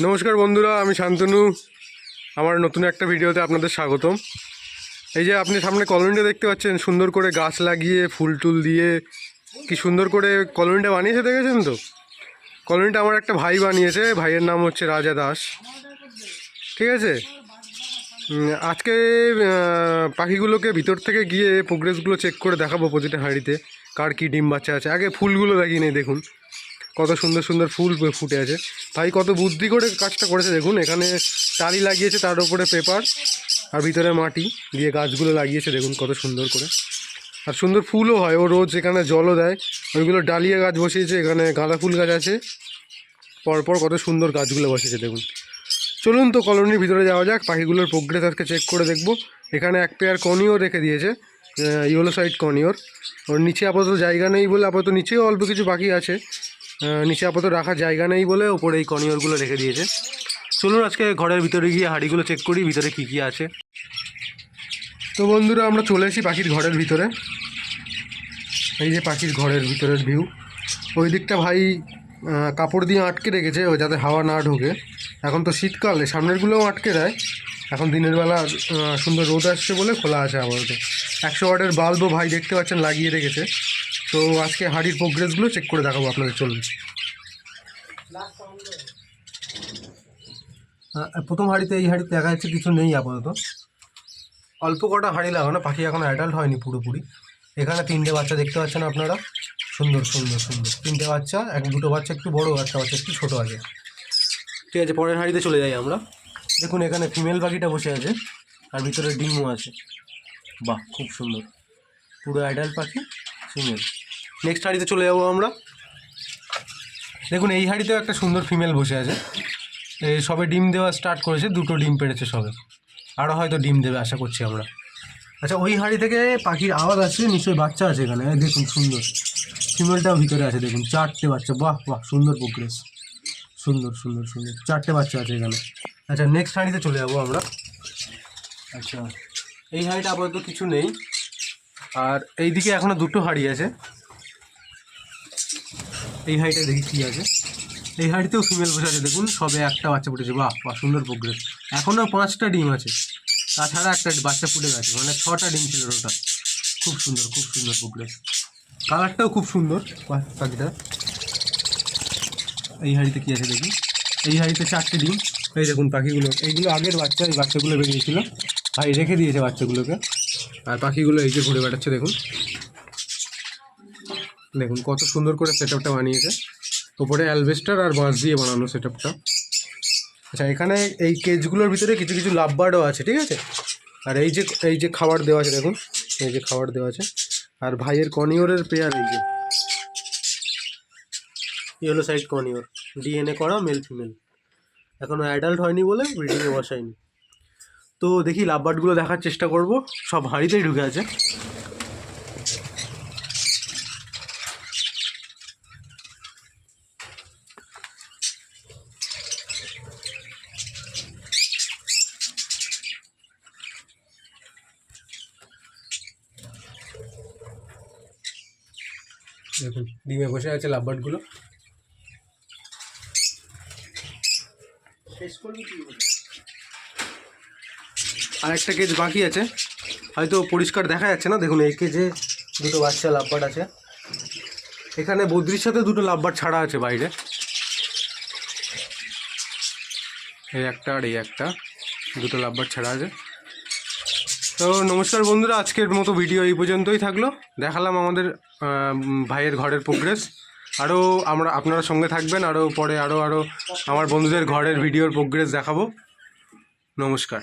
নমস্কার বন্ধুরা, আমি শান্তনু। আমার নতুন একটা ভিডিওতে আপনাদের স্বাগতম। এই যে আপনি সামনে কলোনিটা দেখতে পাচ্ছেন, সুন্দর করে গাছ লাগিয়ে, ফুল টুল দিয়ে, কি সুন্দর করে কলোনিটা বানিয়েছে দেখেছেন তো? কলোনিটা আমার একটা ভাই বানিয়েছে, ভাইয়ের নাম হচ্ছে রাজা দাস। ঠিক আছে? আজকে পাখিগুলোকে ভিতর থেকে গিয়ে প্রোগ্রেসগুলো চেক করে দেখাবো প্রতিটা হাঁড়িতে, কার কী ডিম বাচ্চা আছে। আগে ফুলগুলো দেখিয়ে নেই দেখুন। কত সুন্দর সুন্দর ফুল ফুটে আছে। ভাই, কত বুদ্ধি করে কাজটা করেছে। দেখুন, এখানে টালি লাগিয়েছে তার উপরে পেপার আর ভিতরে মাটি দিয়ে গাছগুলো লাগিয়েছে। দেখুন, কত সুন্দর করে। আর সুন্দর ফুলও হয়। ও রোজ এখানে জলও দেয়। ওইগুলো ডালিয়া গাছ বসিয়েছে, এখানে গাঁদা ফুল গাছ আছে। পরপর কত সুন্দর গাছগুলো বসেছে, দেখুন। চলুন তো কলোনির ভিতরে যাওয়া যাক। পাখিগুলোর প্রোগ্রেস আজকে চেক করে দেখব। এখানে এক পেয়ার কনিও রেখে দিয়েছে ইয়েলো সাইড কনিওর। ওর নিচে আপাতত জায়গা নেই বলে আপাতত নিচেও অল্প কিছু পাখি আছে। নিচে আপাতত রাখার জায়গা নেই বলে ওপরে এই কনিয়রগুলো রেখে দিয়েছে। চলুন আজকে ঘরের ভিতরে গিয়ে হাঁড়িগুলো চেক করি, ভিতরে কী কী আছে। তো বন্ধুরা, আমরা চলে এসেছি পাখির ঘরের ভিতরে। এই যে পাখির ঘরের ভিতরের ভিউ ওই দিকটা ভাই কাপড় দিয়ে আটকে রেখেছে, ও যাতে হাওয়া না ঢোকে। এখন তো শীতকালে, সামনেরগুলোও আটকে দেয়। এখন দিনের বেলা সুন্দর রোদ আসছে বলে খোলা আছে আপাতত। একশো ওয়াটের বাল্বও ভাই দেখতে পাচ্ছেন, লাগিয়ে রেখেছে। তো আজকে হাড়ির প্রোগ্রেসগুলো চেক করে দেখাবো আপনাদের চলুন আহ, প্রথম হাঁড়িতে এই হাঁড়িতে দেখা যাচ্ছে কিছু নেই আপাতত। অল্প কটা হাঁড়ি লাগানো পাখি এখন অ্যাডাল্ট হয়নি পুরোপুরি। এখানে তিনটে বাচ্চা দেখতে পাচ্ছেন আপনারা। সুন্দর সুন্দর সুন্দর। তিনটে বাচ্চা এক দুটো বাচ্চা একটু বড় একটা বাচ্চা একটু ছোটো আছে। ঠিক আছে পরের হাঁড়িতে চলে যাই আমরা। দেখুন এখানে ফিমেল পাখিটা বসে আছে আর ভিতরে ডিমও আছে। বাহ খুব সুন্দর। পুরো অ্যাডাল্ট পাখি ফিমেল নেক্সট হাঁড়িতে চলে যাব আমরা। দেখুন, এই হাঁড়িতেও একটা সুন্দর ফিমেল বসে আছে। সবে ডিম দেওয়া স্টার্ট করেছে, দুটো ডিম পেড়েছে সবে। আরও হয়তো ডিম দেবে, আশা করছি আমরা। আচ্ছা ওই হাঁড়ি থেকে পাখির আওয়াজ আসছে, নিশ্চয়ই বাচ্চা আছে এখানে। দেখুন, সুন্দর। ফিমেলটাও ভিতরে আছে, দেখুন, চারটে বাচ্চা। বাহ বাহ, সুন্দর প্রোগ্রেস সুন্দর সুন্দর সুন্দর। চারটে বাচ্চা আছে এখানে। আচ্ছা নেক্সট হাঁড়িতে চলে যাব আমরা। আচ্ছা এই হাঁড়িটা আপাতত কিছু নেই। আর এইদিকে এখনও দুটো হাঁড়ি আছে। এই হাঁড়িটা দেখি কী আছে। এই হাঁড়িতেও ফিমেল বসে আছে। দেখুন, সবে একটা বাচ্চা ফুটেছে। বাহ বা সুন্দর প্রোগ্রেস এখনও পাঁচটা ডিম আছে। তাছাড়া একটা বাচ্চা ফুটে গেছে। মানে ছটা ডিম ছিল ওটা খুব সুন্দর খুব সুন্দর প্রোগ্রেস কালারটাও খুব সুন্দর। পাখিটা। এই হাঁড়িতে কী আছে দেখুন এই হাঁড়িতে চারটে ডিম। এই দেখুন পাখিগুলো। এইগুলো আগের বাচ্চা, এই বাচ্চাগুলো বেরিয়েছিল। ভাই, রেখে দিয়েছে বাচ্চাগুলোকে। আর পাখিগুলো এই যে ঘুরে বেড়াচ্ছে, দেখুন। দেখুন, কত সুন্দর করে সেট আপটা বানিয়েছে। ওপরে অ্যালবেস্টার আর বাঁশ দিয়ে বানানো সেট আপটা আচ্ছা এখানে এই কেজগুলোর ভিতরে কিছু কিছু লাভ বার্ডও আছে, ঠিক আছে? আর এই যে এই যে খাবার দেওয়া আছে, দেখুন, এই যে খাবার দেওয়া আছে। আর ভাইয়ের কনিওরের পেয়ার এই যে। Yellow side conure. ডিএনএ করা মেল ফিমেল এখনও অ্যাডাল্ট হয়নি বলে ব্রিডিংয়ে বসায়নি। তো দেখি লাভ বার্ডগুলো দেখার চেষ্টা করব। সব হাঁড়িতেই ঢুকে আছে। দেখুন ডিমে বসে আছে লাভ বার্ডগুলো আর একটা কেজ বাকি আছে। হয়তো পরিষ্কার দেখা যাচ্ছে না। দেখুন এই কেজে দুটো বাচ্চা লাভবার্ড আছে। এখানে বদ্রির সাথে দুটো লাভবার্ড ছাড়া আছে বাইরে। এই একটা আর এই একটা। দুটো লাভবার্ড ছাড়া আছে। তো নমস্কার বন্ধুরা, আজকের মতো ভিডিও এই পর্যন্তই থাকল। দেখালাম আমাদের ভাইয়ের ঘরের প্রোগ্রেস আরও আমরা, আপনারা সঙ্গে থাকবেন আরও পরে আরও আরও আমার বন্ধুদের ঘরের ভিডিওর প্রোগ্রেস দেখাবো। নমস্কার।